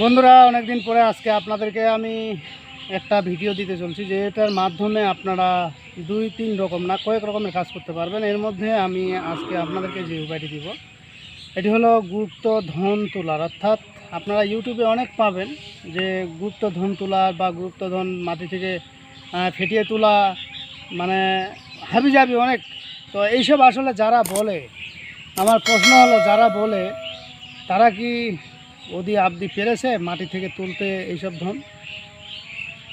বন্ধুরা, অনেকদিন পরে আজকে আপনাদেরকে আমি একটা ভিডিও দিতে চলছি যে এটার মাধ্যমে আপনারা দুই তিন রকম না কয়েক রকমের কাজ করতে পারবেন। এর মধ্যে আমি আজকে আপনাদেরকে যে উপায়টি দিব, এটি হলো গুপ্ত ধন তোলার। অর্থাৎ আপনারা ইউটিউবে অনেক পাবেন যে গুপ্ত ধন তোলার বা গুপ্ত ধন মাটি থেকে ফেটিয়ে তোলা মানে হাবি যাবি অনেক। তো এইসব আসলে যারা বলে, আমার প্রশ্ন হলো, যারা বলে, তারা কি ওদি আবদি পেরেছে, মাটি থেকে তুলতে এইসব ধন।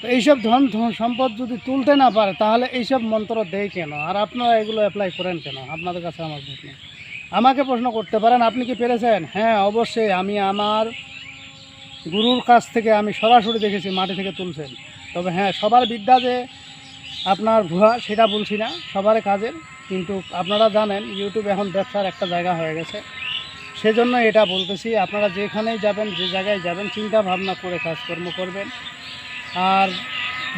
তো এইসব ধন ধন সম্পদ যদি তুলতে না পারে, তাহলে এইসব মন্ত্র দেয় কেন? আর আপনারা এগুলো অ্যাপ্লাই করেন কেন? আপনাদের কাছে আমার প্রশ্ন আমাকে প্রশ্ন করতে পারেন, আপনি কি পেরেছেন? হ্যাঁ অবশ্যই। আমি আমার গুরুর কাছ থেকে আমি সরাসরি দেখেছি, মাটি থেকে তুলছেন। তবে হ্যাঁ সবার বিদ্যা যে আপনার ভুয়া, সেটা বলছি না। সবার কাজের। কিন্তু আপনারা জানেন ইউটিউব এখন ব্যবসার একটা জায়গা হয়ে গেছে। সেজন্য এটা বলতেছি, আপনারা যেখানেই যাবেন, যে জায়গায় যাবেন, চিন্তা ভাবনা করে কাজকর্ম করবেন। আর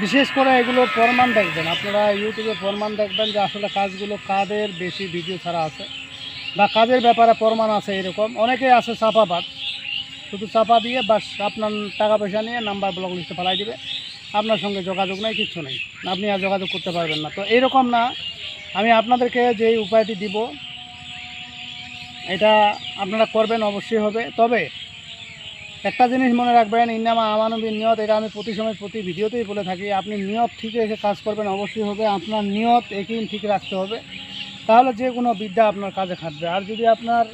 বিশেষ করে এগুলো প্রমাণ দেখবেন, আপনারা ইউটিউবে প্রমাণ দেখবেন যে আসলে কাজগুলো কাদের বেশি ভিডিও ছাড়া আছে বা কাজের ব্যাপারে প্রমাণ আছে এরকম। অনেকেই আছে চাপাবাদ, শুধু চাপা দিয়ে বাস আপনার টাকা পয়সা নিয়ে নাম্বার ব্লক লিস্টে ফেলাই দিবে, আপনার সঙ্গে যোগাযোগ নেই, কিচ্ছু নেই, আপনি আর যোগাযোগ করতে পারবেন না। তো এরকম না, আমি আপনাদেরকে যে উপায়টি দিব এটা আপনারা করবেন অবশ্যই হবে। তবে একটা জিনিস মনে রাখবেন, ইন্নামা আমানবীর নিয়ত, এটা আমি প্রতি সময় প্রতি ভিডিওতেই বলে থাকি, আপনি নিয়ত ঠিক রেখে কাজ করবেন অবশ্যই হবে, আপনার নিয়ত একই ঠিক রাখতে হবে। তাহলে যে কোনো বিদ্যা আপনার কাজে খাটবে। আর যদি আপনার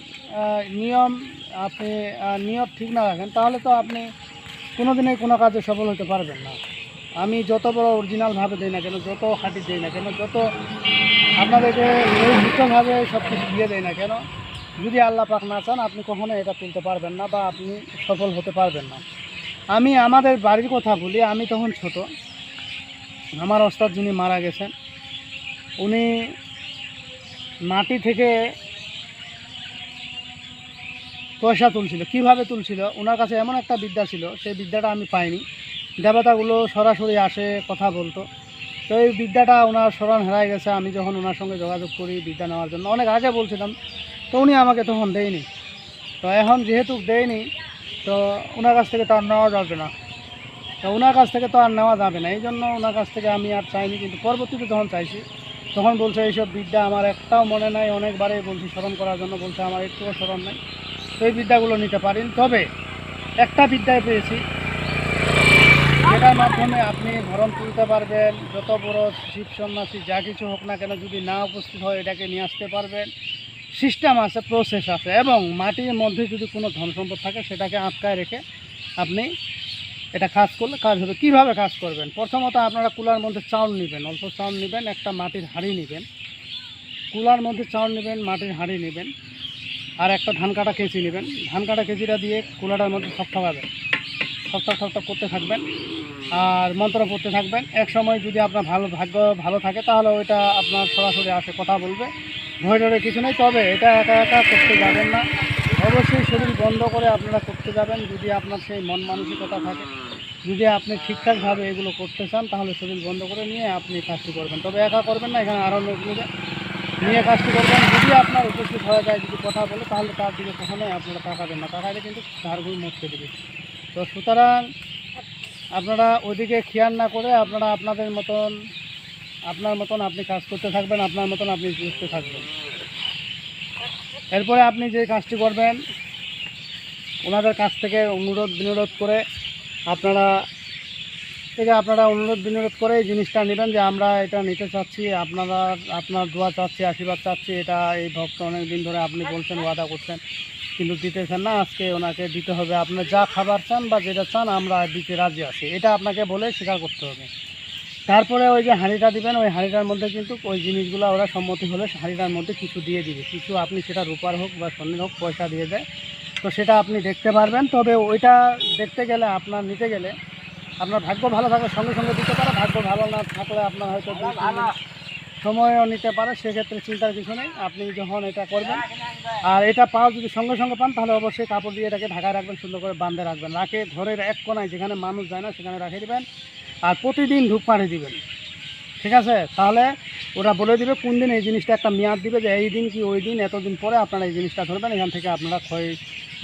নিয়ম আপনি নিয়ত ঠিক না রাখেন, তাহলে তো আপনি কোনো দিনই কোনো কাজে সফল হতে পারবেন না। আমি যত বড় অরিজিনালভাবে দিই না কেন, যত খাঁটি দিই না কেন, যত আপনাদেরকে নির্দিষ্টভাবে সব কিছু দিয়ে দেয় না কেন যদি আল্লাহ পাক না চান, আপনি কখনো এটা তুলতে পারবেন না বা আপনি সফল হতে পারবেন না। আমি আমাদের বাড়ির কথা বলি, আমি তখন ছোট। আমার ওস্তাদ যিনি মারা গেছেন, উনি মাটি থেকে পয়সা তুলছিল। কীভাবে তুলছিল? ওনার কাছে এমন একটা বিদ্যা ছিল, সেই বিদ্যাটা আমি পাইনি। দেবতাগুলো সরাসরি আসে, কথা বলতো। তো এই বিদ্যাটা ওনার স্মরণ হারায় গেছে। আমি যখন ওনার সঙ্গে যোগাযোগ করি বিদ্যা নেওয়ার জন্য। অনেক আগে বলছিলাম তো উনি আমাকে তখন দেয়নি। তো এখন যেহেতু দেয়নি, তো ওনার কাছ থেকে তো আর নেওয়া যাবে না। তো ওনার কাছ থেকে তো আর নেওয়া যাবে না এই জন্য ওনার কাছ থেকে আমি আর চাইনি, কিন্তু পরবর্তীতে যখন চাইছি, তখন বলছে, এইসব বিদ্যা আমার একটাও মনে নাই, অনেকবারই বলছি স্মরণ করার জন্য, বলছে আমার একটুও স্মরণ নাই। তো এই বিদ্যাগুলো নিতে পারেন তবে একটা বিদ্যায় পেয়েছি, যেটার মাধ্যমে আপনি ভরণ তুলতে পারবেন, যত বড় শিব সন্ন্যাসী, যা কিছু হোক না কেন, যদি না উপস্থিত হয়, এটাকে নিয়ে আসতে পারবেন। সিস্টেম আছে প্রসেস আছে এবং মাটির মধ্যে যদি কোনো ধন সম্পদ থাকে সেটাকে আটকায় রেখে আপনি এটা কাজ করলে কাজ হবে। কীভাবে কাজ করবেন? প্রথমত আপনারা কুলার মধ্যে চাউল নেবেন, অল্প চাউল নেবেন, একটা মাটির হাঁড়ি নেবেন। কুলার মধ্যে চাউল নেবেন, মাটির হাঁড়ি নেবেন, আর একটা ধান কাটা কেচি নেবেন। ধান কাটা কেচিটা দিয়ে কুলাটার মধ্যে সপ্তাহাবেন সপ্তাহ সপ্তাহ করতে থাকবেন। আর মন্ত্র পড়তে থাকবেন। এক সময় যদি আপনার ভালো ভাগ্য ভালো থাকে, তাহলে ওইটা আপনার সরাসরি আসে, কথা বলবে। ভয় ডরে কিছু নেই, তবে এটা একা একা করতে যাবেন না। অবশ্যই শরীর বন্ধ করে আপনারা করতে যাবেন। যদি আপনার সেই মন মানসিকতা থাকে, যদি আপনি ঠিকঠাকভাবে এগুলো করতে চান, তাহলে শরীর বন্ধ করে নিয়ে আপনি কাজটি করবেন। তবে একা করবেন না, এখানে আরও লোক নেবে। নিয়ে কাজটি করবেন। যদি আপনার উপস্থিত হয়ে যায়, যদি কথা বলে, তাহলে তার দিকে কখনোই আপনারা তাকাবেন না। তাকাইলে কিন্তু ধারগুলো মরতে দেবে। তো সুতরাং আপনারা ওইদিকে খেয়াল না করে আপনারা আপনাদের মতন, আপনার মতন আপনি কাজ করতে থাকবেন, আপনার মতন আপনি বুঝতে থাকবেন। এরপরে আপনি যে কাজটি করবেন, ওনাদের কাছ থেকে অনুরোধ বিনোরোধ করে আপনারা থেকে আপনারা অনুরোধ বিনোরোধ করে এই জিনিসটা নেবেন যে আমরা এটা নিতে চাচ্ছি, আপনারা, আপনার দোয়া চাচ্ছি, আশীর্বাদ চাচ্ছি, এটা এই ভক্ত অনেক দিন ধরে আপনি বলছেন, ওয়াদা করছেন। কিন্তু দিতেছেন না, আজকে ওনাকে দিতে হবে। আপনি যা খাবার চান বা যেটা চান, আমরা দিতে রাজি আছি। এটা আপনাকে বলে স্বীকার করতে হবে। তারপরে ওই যে হাঁড়িটা দিবেন, ওই হাঁড়িটার মধ্যে কিন্তু ওই জিনিসগুলো ওরা সম্মতি হলে হাঁড়িটার মধ্যে কিছু দিয়ে দিবে। কিছু আপনি সেটা রূপার হোক বা স্বর্ণের হোক, পয়সা দিয়ে দেয়। তো সেটা আপনি দেখতে পারবেন। তবে ওইটা দেখতে গেলে, আপনার নিতে গেলে, আপনার ভাগ্য ভালো থাকলে সঙ্গে সঙ্গে দিতে পারে। ভাগ্য ভালো না থাকলে আপনার হয়তো সময়ও নিতে পারে, সেক্ষেত্রে চিন্তার কিছু নেই। আপনি যখন এটা করবেন, আর এটা পাও যদি সঙ্গে সঙ্গে পান, তাহলে অবশ্যই কাপড় দিয়ে এটাকে ঢাকায় রাখবেন, সুন্দর করে বাঁধে রাখবেন। রাখে ঘরের এক কোনায় যেখানে মানুষ যায় না, সেখানে রাখে দিবেন, আর প্রতিদিন ধূপ পাড়ে দিবেন। ঠিক আছে? তাহলে ওরা বলে দিবে, কোন দিন এই জিনিসটা একটা মেয়াদ দিবে যে এই দিন কি ওই দিন, এতদিন পরে আপনারা এই জিনিসটা ধরবেন, এখান থেকে আপনারা ক্ষয়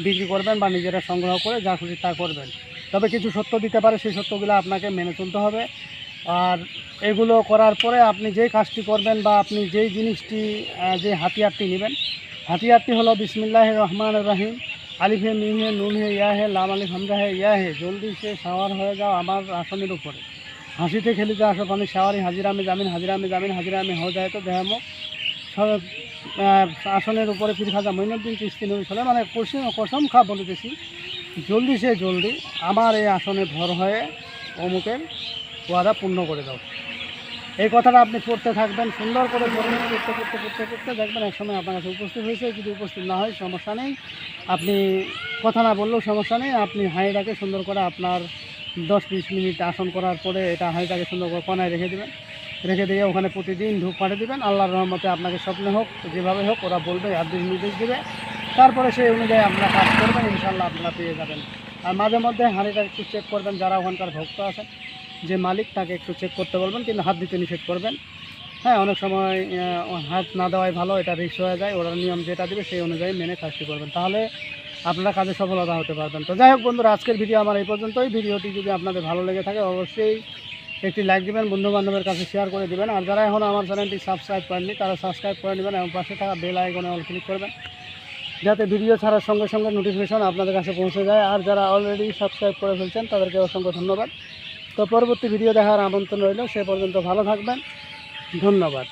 বিক্রি করবেন বা নিজেরা সংগ্রহ করে যা খুশি তা করবেন। তবে কিছু সত্য দিতে পারে, সেই সত্যগুলো আপনাকে মেনে চলতে হবে। আর এগুলো করার পরে আপনি যেই কাজটি করবেন বা আপনি যেই জিনিসটি যে হাতিয়ারটি নেবেন, হাতিয়ারটি হলো বিসমিল্লাহ রহমান রাহিম। আলিফে মিহে নুন হে, ইয়া হে, লাম আলিফ, হামজা হে, ইয়া হে, জলদি সে সাওয়ার হয়ে যাও আমার আসনের উপরে। হাসিতে খেলিতে আসো, পানি সাওয়ারি হাজিরা আমি জামিন, হাজিরা আমি জামিন, হাজিরা আমি হয়ে যায় তো দেহামো আসনের উপরে ফির খাজা মইনুদ্দিন চিস্তি নবী সালে মানে কসম কসম খা বলিতেছি, জলদি সে জলদি আমার এই আসনে ভর হয়ে অমুকের ওয়াদা পূর্ণ করে দাও। এই কথাটা আপনি পড়তে থাকবেন, সুন্দর করে পড়বেন করতে করতে করতে করতে দেখবেন এক সময় আপনার কাছে উপস্থিত হয়েছে, যদি উপস্থিত না হয় সমস্যা নেই। আপনি কথা না বললেও সমস্যা নেই, আপনি হাঁড়িটাকে সুন্দর করে আপনার দশ বিশ মিনিট আসন করার পরে এটা হাঁড়িটাকে সুন্দর করে কনায় রেখে দেবেন। রেখে দিয়ে ওখানে প্রতিদিন ধূপ পাঠিয়ে দেবেন। আল্লাহর রহমতে আপনাকে স্বপ্নে হোক, যেভাবে হোক ওরা বলবে, আদেশ নির্দেশ দেবে। তারপরে সেই অনুযায়ী আপনারা কাজ করবেন ইনশাল্লাহ আপনারা পেয়ে যাবেন। আর মাঝে মধ্যে হাঁড়িটা একটু চেক করবেন, যারা ওখানকার ভক্ত আছেন। যে মালিক তাকে একটু চেক করতে বলবেন, কিন্তু হাত দিতে নিষেধ করবেন। হ্যাঁ অনেক সময় হাত না দেওয়াই ভালো, এটা রিক্স হয়ে যায়, ওরা নিয়ম যেটা দেবে সেই অনুযায়ী মেনে কাজটি করবেন। তাহলে আপনারা কাজে সফলতা হতে পারবেন। তো যাই হোক বন্ধুরা, আজকের ভিডিও আমার এই পর্যন্তই। ভিডিওটি যদি আপনাদের ভালো লেগে থাকে, অবশ্যই একটি লাইক দিবেন বন্ধু বান্ধবের কাছে শেয়ার করে দিবেন। আর যারা এখন আমার চ্যানেলটি সাবস্ক্রাইব করেননি, তারা সাবস্ক্রাইব করে নেবেন এবং পাশে থাকা বেল আইকনে অল ক্লিক করবেন, যাতে ভিডিও ছাড়ার সঙ্গে সঙ্গে নোটিফিকেশন আপনাদের কাছে পৌঁছে যায়। আর যারা অলরেডি সাবস্ক্রাইব করে ফেলছেন, তাদেরকে অসংখ্য ধন্যবাদ। তো পরবর্তী ভিডিও দেখার আমন্ত্রণ রইল সে পর্যন্ত ভালো থাকবেন। ধন্যবাদ।